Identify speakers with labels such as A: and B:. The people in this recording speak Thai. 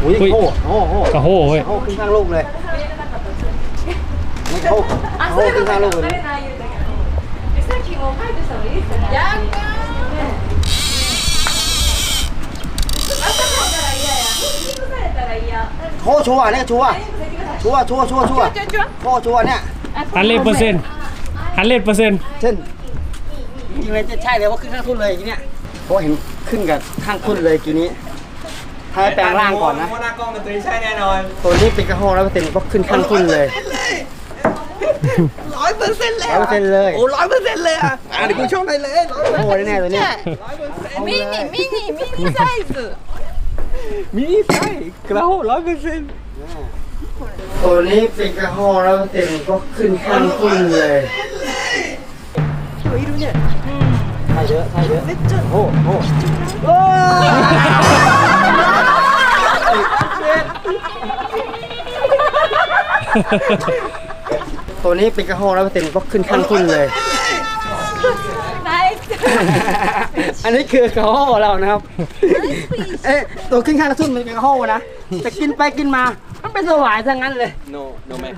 A: โอ้ยโหโอ้โห
B: กระโหเว้ย
A: โหขึ้นข้างลูกเลยไม่โหโหขึ้นข้างลูกเลย
C: ยัง
A: โคชัวเนี่ยชัวชัวชัวชัวชัวโคชัวเนี่ย
B: อันเล็เปอร์เซ็นต์อันเล็เปอร์เซ็นต์
A: เช่นจริงเลยจะใช่เลยว่าขึ้นข้างทุนเลยทีเนี้ยเพราะเห็นขึ้นกับข้างทุนเลยทีนี้ ให้แปลงร่างก่อนนะ
D: โมหน้ากล้องเป็นตัวที่ใช่แน่นอน
A: ตัวนี้เป็นกระห้องร้อยเปอร์เซ็นต์ก็ขึ้นข้างทุ่นเลย
D: ร้อยเปอร์เซ็นต์เลย
A: ร้อยเปอร์เซ็นต์เลย
D: โอ้ร้อยเปอร์เซ็นต์เลยอ่ะอ่ะเดี๋ยวกูช่องไหนเลยร้อย
A: โอ้โหแน่ๆตัวเนี้ย
C: ミニミニミニサイズ
D: มีใช่กระโหร้อยเปอร์เซ็นต์
A: ตัวนี้เป็นกระห้องร้อยเปอร์เซ็นต์ก็ขึ้นข้างทุ่นเลย
D: เฮ้ยดูเนี่ย
A: ใช่เยอะใช่เยอะ
D: เล็กจัง
A: โอ้โหโอ้ ตัวนี้เป็นกระห้องแล้วเปอร์เซ็นก็ขึ้นขั้นขึ้นเลย อันนี้คือกระห้องเรานะครับ เอ๊ะตัวขึ้นขั้นขึ้นเป็นกระห้องนะแต่กินไปกินมา มันเป็นสวายซะงั้นเลย
D: no no แม่